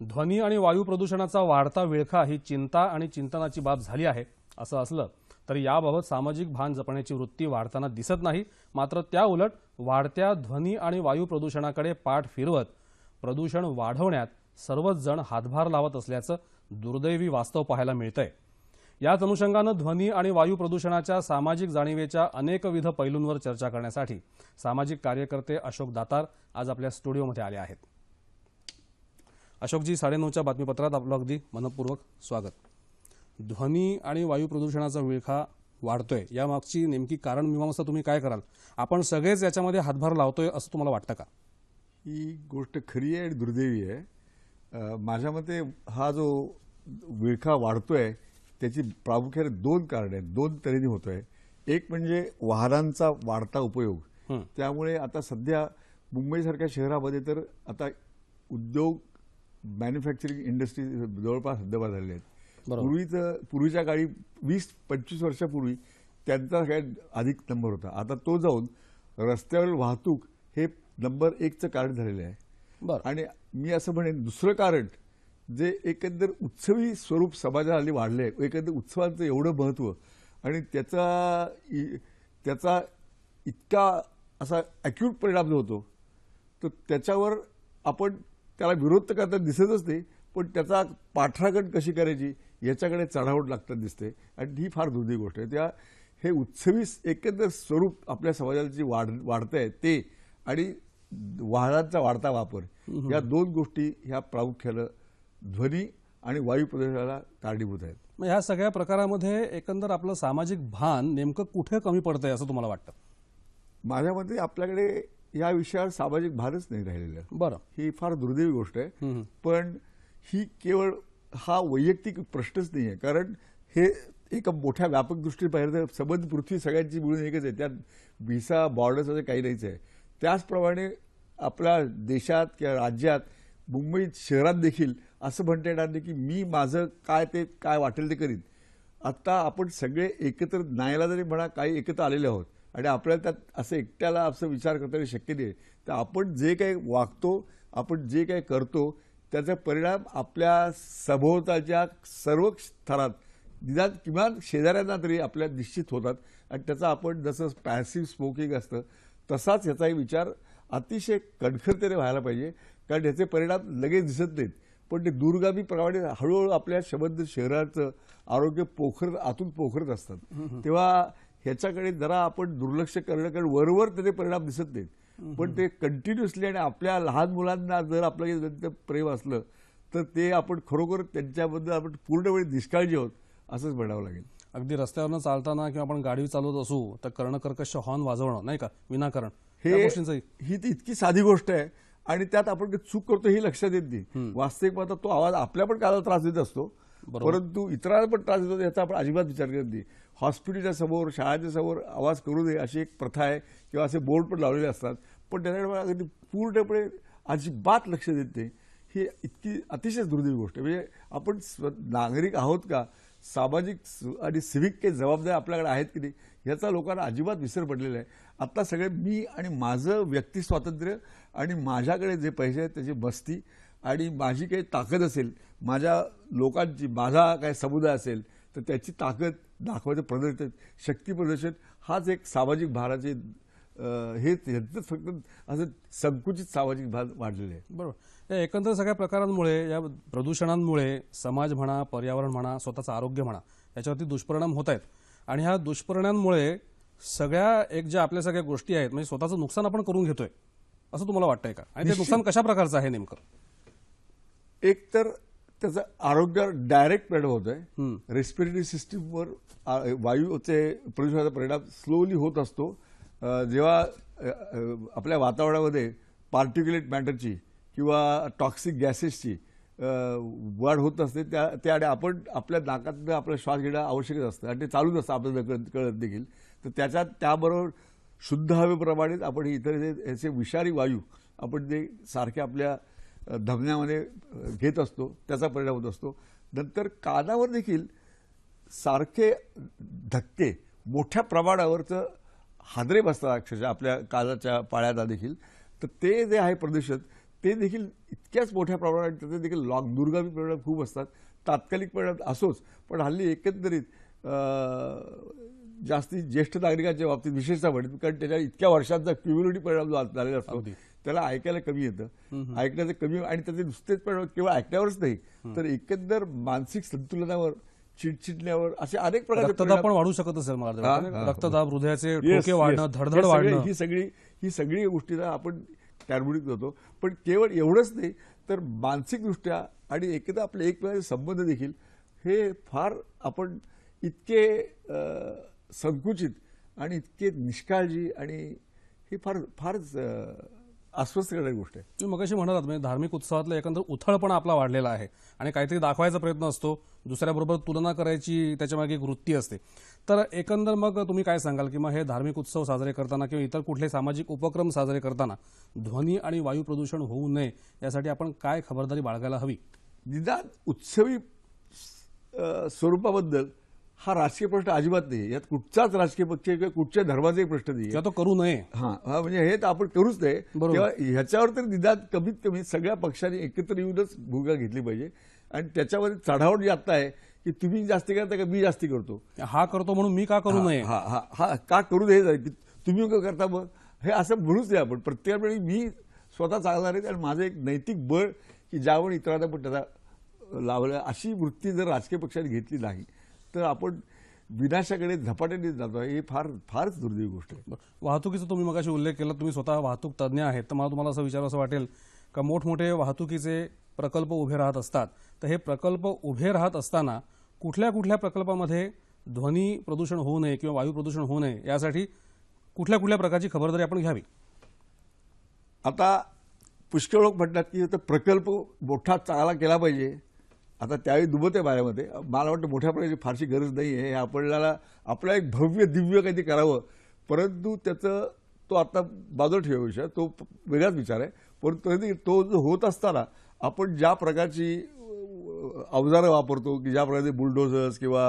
ध्वनी आणि वायू प्रदूषणाचा वाढता विळखा ही चिंता आणि चिंतनाची बाब झाली आहे. असं असलं तरी याबाबत सामाजिक भान जपण्याची वृत्ती वाढताना दिसत नाही. मात्र त्याउलट वाढत्या ध्वनी आणि वायू प्रदूषणाकडे पाठ फिरवत प्रदूषण वाढवण्यात सर्वच जण हातभार लावत असल्याचं दुर्दैवी वास्तव पाहायला मिळतंय. याच अनुषंगानं ध्वनी आणि वायू प्रदूषणाच्या सामाजिक जाणीवेच्या अनेकविध पैलूंवर चर्चा करण्यासाठी सामाजिक कार्यकर्ते अशोक दातार आज आपल्या स्टुडिओमध्ये आले आहेत. अशोकजी साडेनऊच्या बातमीपत्रात आपलं अगदी मनपूर्वक स्वागत. ध्वनी आणि वायू प्रदूषणाचा विळखा वाढतोय. यामागची नेमकी कारण मीमांसा तुम्ही काय कराल? आपण सगळेच याच्यामध्ये हातभार लावतोय असं तुम्हाला वाटतं का? ही गोष्ट खरी आहे आणि दुर्दैवी आहे. माझ्या मते हा जो विळखा वाढतोय त्याची प्रामुख्याने दोन कारण आहेत दोन तऱ्हेने होतोय. एक म्हणजे वाहनांचा वाढता उपयोग. त्यामुळे आता सध्या मुंबईसारख्या शहरामध्ये तर आता उद्योग मॅन्युफॅक्चरिंग इंडस्ट्री जवळपास हद्दपार झालेले आहेत. पूर्वीचं पूर्वीच्या काळी वीस पंचवीस वर्षापूर्वी त्यांचा काय अधिक नंबर होता. आता तो जाऊन रस्त्यावरील वाहतूक हे नंबर एकचं कारण झालेलं आहे. आणि मी असं म्हणेन दुसरं कारण जे एकंदर उत्सवी स्वरूप समाजाला हल्ली वाढले आहे. एकंदर उत्सवांचं एवढं महत्त्व आणि त्याचा इ- त्याचा इतका असा ॲक्यूट परिणाम जो होतो तर त्याच्यावर आपण त्याला विरोध तर करताना दिसतच नाही पण त्याचा पाठराखण कशी करायची याच्याकडे चढावट लागताना दिसते. आणि ही फार दुर्दैवी गोष्ट आहे. त्या हे उत्सवी एकंदर स्वरूप आपल्या समाजाची जी वाढ वाढतं आहे ते आणि वाहनांचा वाढता वापर या दोन गोष्टी ह्या प्रामुख्यानं ध्वनी आणि वायू प्रदूषणाला कारणीभूत आहेत. मग ह्या सगळ्या प्रकारामध्ये एकंदर आपलं सामाजिक भान नेमकं कुठे कमी पडतंय असं तुम्हाला वाटतं? माझ्या मते आपल्याकडे या विषयावर सामाजिक भारच नाही राहिलेलं. बरं. ही फार दुर्दैवी गोष्ट आहे. पण ही केवळ हा वैयक्तिक प्रश्नच नाही आहे कारण हे एका मोठ्या व्यापक दृष्टीने पाहिलं तर संबंध पृथ्वी सगळ्यांची मिळून एकच आहे. त्यात व्हिसा बॉर्डर्स असं काही नाहीच आहे. त्याचप्रमाणे आपल्या देशात किंवा राज्यात मुंबईत शहरात देखील असं म्हणता येणार नाही की मी माझं काय ते काय वाटेल ते करीन. आत्ता आपण सगळे एकत्र नाहीला जरी म्हणा काही एकत्र आलेले आहोत आणि आपल्याला त्यात असं एकट्याला असं विचार करता येणं शक्य नाही. तर आपण जे काही वागतो आपण जे काही करतो त्याचा परिणाम आपल्या सभोवतालच्या सर्व स्तरात निदान किमान शेजाऱ्यांना तरी आपल्या निश्चित होतात. आणि त्याचा आपण जसं पॅसिव्ह स्मोकिंग असतं तसाच याचाही विचार अतिशय कणखरतेने व्हायला पाहिजे. कारण याचे परिणाम लगेच दिसत नाहीत. पण ते दूरगामी प्रमाणे हळूहळू आपल्या संबंध शहराचं आरोग्य पोखर आतून पोखरत असतात. तेव्हा ह्याच्याकडे जरा आपण दुर्लक्ष करणं कारण वरवर त्याचे परिणाम दिसत नाहीत. पण ते कंटिन्युअसली आणि आपल्या लहान मुलांना जर आपलं प्रेम असलं तर ते आपण खरोखर त्यांच्याबद्दल आपण पूर्णपणे निष्काळजी आहोत असंच म्हणावं लागेल. अगदी रस्त्यावरनं चालताना किंवा आपण गाडी चालवत असू तर कर्णकर्कश हॉर्न वाजवणं नाही का? विनाकारण. हे ही ती इतकी साधी गोष्ट आहे आणि त्यात आपण चूक करतो ही लक्षात येत नाही. वास्तविक पाहता तो आवाज आपल्या पण कानाला त्रास देत असतो परंतु इतरांना पण त्रास देतो याचा आपण अजिबात विचार करत नाही. हॉस्पिटलच्या समोर शाळेच्या समोर आवाज करू नये अशी एक प्रथा आहे किंवा असे बोर्ड पण लावलेले असतात. पण त्याच्याकडे मला अगदी पूर्णपणे अजिबात लक्ष देत नाही. ही इतकी अतिशय दुर्दैवी गोष्ट आहे. म्हणजे आपण स्व नागरिक आहोत का? सामाजिक आणि सिव्हिक काही जबाबदारी आपल्याकडे आहेत की नाही ह्याचा लोकांना अजिबात विसर पडलेला आहे. आत्ता सगळे मी आणि माझं व्यक्ती स्वातंत्र्य आणि माझ्याकडे जे पैसे आहेत त्याची मस्ती आणि माझी काही ताकद असेल माझ्या लोकांची माझा काय समुदाय असेल तर त्याची ताकद दाखवायचं प्रदर्शन शक्ती प्रदर्शन हाच एक सामाजिक भाराचे अं, हेच ह्याचं फक्त असं संकुचित सामाजिक भार वाढलेले आहे बरोबर. या एकंदर सगळ्या प्रकारांमुळे या प्रदूषणांमुळे समाज म्हणा पर्यावरण म्हणा स्वतःचं आरोग्य म्हणा याच्यावरती दुष्परिणाम होत आहेत. आणि ह्या दुष्परिणामांमुळे सगळ्या एक ज्या आपल्या सगळ्या गोष्टी आहेत म्हणजे स्वतःचं नुकसान आपण करून घेतोय असं तुम्हाला वाटतंय का? आणि ते नुकसान कशा प्रकारचं आहे नेमकं? एक तर त्याचा आरोग्यावर डायरेक्ट परिणाम होत हम्म. आहे रेस्पिरेटरी सिस्टीमवर वायूचे प्रदूषणाचा परिणाम स्लोली होत असतो. जेव्हा आपल्या वातावरणामध्ये पार्टिक्युलेट मॅटरची किंवा टॉक्सिक गॅसेसची वाढ होत असते त्या त्या आणि आपण आपल्या नाकातनं आपला श्वास घेणं आवश्यकच असतं. आणि ते चालूच असतं आपल्याला कळत कळत देखील. तर त्याच्यात त्याबरोबर शुद्ध हवेप्रमाणेच आपण इतर जे याचे विषारी वायू आपण जे सारखे आपल्या धमन्यामध्ये घेत असतो त्याचा परिणाम होत असतो. नंतर कानावर देखील सारखे धक्के मोठ्या प्रमाणावरचं हादरे बसतात अक्षरशः आपल्या कानाच्या पाळ्याला देखील. तर ते जे आहे प्रदूषण ते देखील इतक्याच मोठ्या प्रमाणात त्याचे देखील लॉंग दुर्गामी परिणाम खूप असतात. तात्कालिक परिणाम असोच पण हल्ली एकंदरीत जास्ती ज्येष्ठ नागरिकांच्या बाबतीत विशेषतः म्हणेन कारण त्याच्या इतक्या वर्षांचा क्युम्युनिटी परिणाम जो झालेला असतो त्याला ऐकायला कमी येतं. ऐकण्याचं कमी आणि त्याचे नुसतेच परिणाम केवळ ऐकण्यावरच नाही तर एकंदर मानसिक संतुलनावर चिडचिडण्यावर असे अनेक प्रकारचे रक्तदाब पण वाढू शकत असेल मला रक्तदाब हृदयाचे वाढणं. धडधड सगळे- वाढणं. ही सगळी ही सगळी गोष्टीला आपण कॅरबोडिक होतो पण केवळ एवढंच नाही तर मानसिकदृष्ट्या आणि एकदा आपले एकमेकांचे संबंध देखील हे फार आपण इतके संकुचित आणि इतके निष्काळजी आणि ही फार फारच अस्वस्थ करणारी गोष्ट आहे. तुम्ही मगाशी म्हणालात म्हणजे धार्मिक उत्सवातलं एकंदर उथळपणा आपला वाढलेला आहे. आणि काहीतरी दाखवायचा प्रयत्न असतो दुसऱ्याबरोबर तुलना करायची त्याच्यामागे एक वृत्ती असते. तर एकंदर मग तुम्ही काय सांगाल? की मग हे धार्मिक उत्सव साजरे करताना किंवा इतर कुठले सामाजिक उपक्रम साजरे करताना ध्वनी आणि वायू प्रदूषण होऊ नये यासाठी आपण काय खबरदारी बाळगायला हवी? निदान उत्सवी स्वरूपाबद्दल हा राजकीय प्रश्न अजिबात नाही. यात कुठचाच राजकीय पक्ष किंवा कुठच्या धर्माचाही प्रश्न नाही. तो करू नये. हा हा म्हणजे हे तर आपण करूच नाही. तेव्हा ह्याच्यावर तर निदान कमीत कमी सगळ्या पक्षांनी एकत्र येऊनच भूमिका घेतली पाहिजे. आणि त्याच्यामध्ये चढावट जी आता आहे की तुम्ही जास्ती करता का मी जास्ती करतो? हा करतो म्हणून मी का करू नये? हा हा हा का करू दे की तुम्ही का करता मग? हे असं म्हणूच नाही आपण. प्रत्येक वेळी मी स्वतः चालणार आहे आणि माझं एक नैतिक बळ की ज्यावेळी इतरांना पण त्याचा लावलं अशी वृत्ती जर राजकीय पक्षाने घेतली नाही तर आपण विनाशाकडे झपाट्याने जातो. हे फार फारच दुर्दैवी गोष्ट आहे. वाहतुकीचा तुम्ही मगाशी उल्लेख केला तुम्ही स्वतः वाहतूक तज्ज्ञ आहेत तर मला तुम्हाला असं विचारावं असं वाटेल का मोठमोठे वाहतुकीचे प्रकल्प उभे राहत असतात? तर हे प्रकल्प उभे राहत असताना कुठल्या कुठल्या प्रकल्पामध्ये ध्वनी प्रदूषण होऊ नये किंवा वायू प्रदूषण होऊ नये यासाठी कुठल्या कुठल्या प्रकारची खबरदारी आपण घ्यावी? आता पुष्कळ लोक म्हणतात की आता प्रकल्प मोठा चांगला केला पाहिजे. आता त्यावेळी दुबत आहे मला वाटतं मोठ्या प्रकारची फारशी गरज नाही आहे. हे आपल्याला आपलं एक भव्य दिव्य काहीतरी करावं. परंतु त्याचं तो आता बाजूला ठेवा विषय. तो वेगळाच विचार आहे. परंतु तरी तो जो होत असताना आपण ज्या प्रकारची अवजारं वापरतो की ज्या प्रकारचे बुलडोझर्स किंवा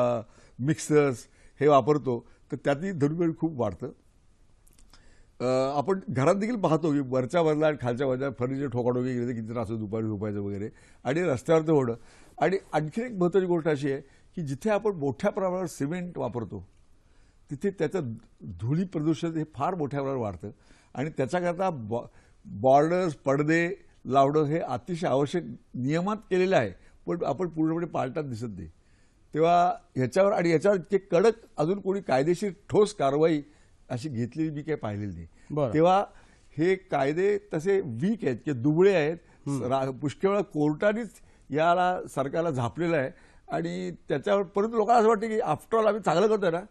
मिक्सर्स हे वापरतो तर त्यातही धनुबेळ खूप वाढतं. आपण घरात देखील पाहतो की वरच्या वरला आणि खालच्या वरच्या फर्निचर ठोकाठोकी गेले तर किती त्रास होतो दुपारी झोपायचं वगैरे. आणि रस्त्यावर ते होणं. आणि आणखी एक महत्त्वाची गोष्ट अशी आहे की जिथे आपण मोठ्या प्रमाणावर सिमेंट वापरतो तिथे त्याचं धुळी प्रदूषण हे फार मोठ्या प्रमाणावर वाढतं. आणि त्याच्याकरता बॉ बॉर्डर्स पडदे लावणं हे अतिशय आवश्यक नियमात केलेलं आहे पण आपण पूर्णपणे पाळतात दिसत नाही. तेव्हा ह्याच्यावर आणि ह्याच्यावर इतके कडक अजून कोणी कायदेशीर ठोस कारवाई अशी घेतलेली मी काही पाहिलेली नाही. तेव्हा हे कायदे तसे वीक आहेत किंवा दुबळे आहेत. पुष्कळ वेळा कोर्टानेच याला सरकारला झापलेलं आहे. आणि त्याच्यावर परंतु लोकांना असं वाटतं की आफ्टर ऑल आम्ही चांगलं करतोय ना.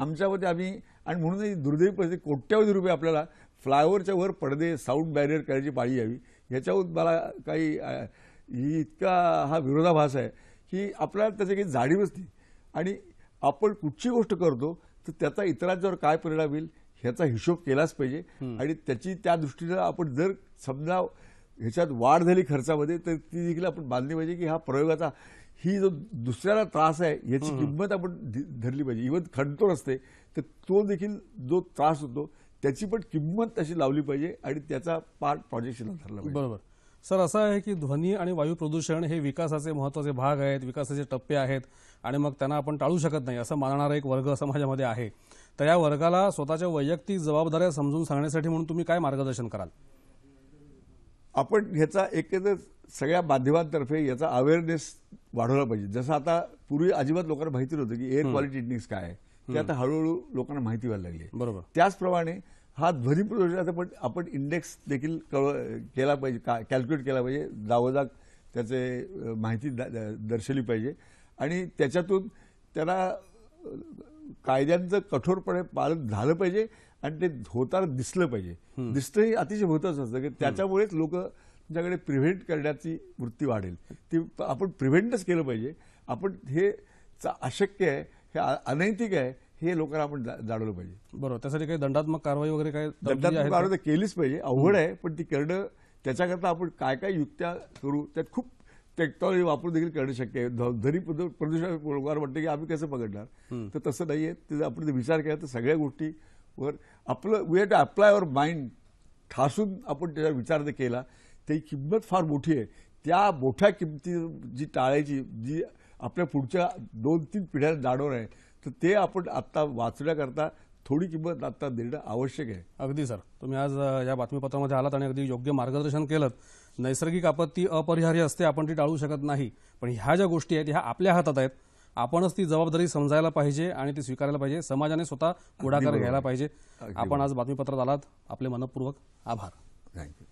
आमच्यामध्ये आम्ही आणि म्हणून ही दुर्दैवी परिस्थिती कोट्यावधी रुपये आपल्याला फ्लायओव्हरच्या वर पडदे साऊंड बॅरियर करायची पाळी यावी. ह्याच्यावर मला काही ही इतका हा विरोधाभास आहे की आपल्याला त्याची काही जाणीवच नाही. आणि आपण कुठची गोष्ट करतो तर त्याचा इतरांच्यावर काय परिणाम होईल ह्याचा हिशोब केलाच पाहिजे. आणि त्याची त्या दृष्टीनं आपण जर समजा ह्याच्यात वाढ झाली खर्चामध्ये तर ती देखील आपण बांधली पाहिजे की हा प्रयोगाचा ही जो दुसऱ्याला त्रास आहे याची किंमत आपण धरली पाहिजे. इव्हन खंडतो असते तर तो देखील जो त्रास होतो त्याची पण किंमत तशी लावली पाहिजे आणि त्याचा पार्ट प्रोजेक्शनला धरला पाहिजे. बरोबर. सर असं आहे की ध्वनी आणि वायू प्रदूषण हे विकासाचे महत्त्वाचे भाग आहेत विकासाचे टप्पे आहेत आणि मग त्यांना आपण टाळू शकत नाही असं मानणारा एक वर्ग समाजामध्ये आहे. तर या वर्गाला स्वतःच्या वैयक्तिक जबाबदाऱ्या समजून सांगण्यासाठी म्हणून तुम्ही काय मार्गदर्शन कराल? आपण ह्याचा एकंदर सगळ्या माध्यमांतर्फे याचा अवेअरनेस वाढवला पाहिजे. जसं आता पूर्वी अजिबात लोकांना माहिती नव्हतं की एअर क्वालिटी इंडेक्स काय आहे. ते आता हळूहळू लोकांना माहिती व्हायला लागली आहे. बरोबर. त्याचप्रमाणे हा ध्वनी प्रदूषणाचा पण आपण इंडेक्स देखील केला पाहिजे का कॅल्क्युलेट केला पाहिजे. जागोजाग त्याचे माहिती दर्शवली पाहिजे. आणि त्याच्यातून त्यांना अ, कायद्यांचं कठोरपणे पालन झालं पाहिजे. आणि ते होताना दिसलं पाहिजे. दिसणं हे अतिशय महत्वाचं असतं की त्याच्यामुळेच लोक तुमच्याकडे प्रिव्हेंट करण्याची वृत्ती वाढेल. ती आपण प्रिव्हेंटच केलं पाहिजे. आपण हे अशक्य आहे हे अनैतिक आहे हे लोकांना आपण जाणवलं पाहिजे. बरोबर. त्यासाठी काही दंडात्मक कारवाई वगैरे काय दंडात्मक? कारवाई तर केलीच पाहिजे. अवघड आहे पण ती करणं त्याच्याकरता आपण काय काय युक्त्या करू त्यात खूप टेक्नॉलॉजी वापरून देखील करणं शक्य आहे. प्रदू- प्रदूषण वाटतं की आम्ही कसं पकडणार? तर तसं नाहीये. ते आपण विचार केला तर सगळ्या वर आपलं we have to apply our mind ठासून आपण त्याचा विचार जर केला ती किंमत फार मोठी आहे. त्या मोठ्या किमती जी टाळायची जी आपल्या पुढच्या दोन तीन पिढ्या जाणवणार आहे तर ते आपण आत्ता वाचण्याकरता थोडी किंमत आत्ता देणं आवश्यक आहे. अगदी सर. तुम्ही आज या बातमीपत्रामध्ये आलात आणि अगदी योग्य मार्गदर्शन केलं नैसर्गिक आपत्ती अपरिहार्य असते आपण ती टाळू शकत नाही. पण ह्या ज्या गोष्टी आहेत ह्या आपल्या हातात आहेत. आपणच ती जबाबदारी समजायला पाहिजे आणि ती स्वीकारायला पाहिजे. समाजाने स्वतः पुढाकार. घ्यायला पाहिजे. आपण आज बातमीपत्रात आलात. आपले मनपूर्वक आभार. थँक्यू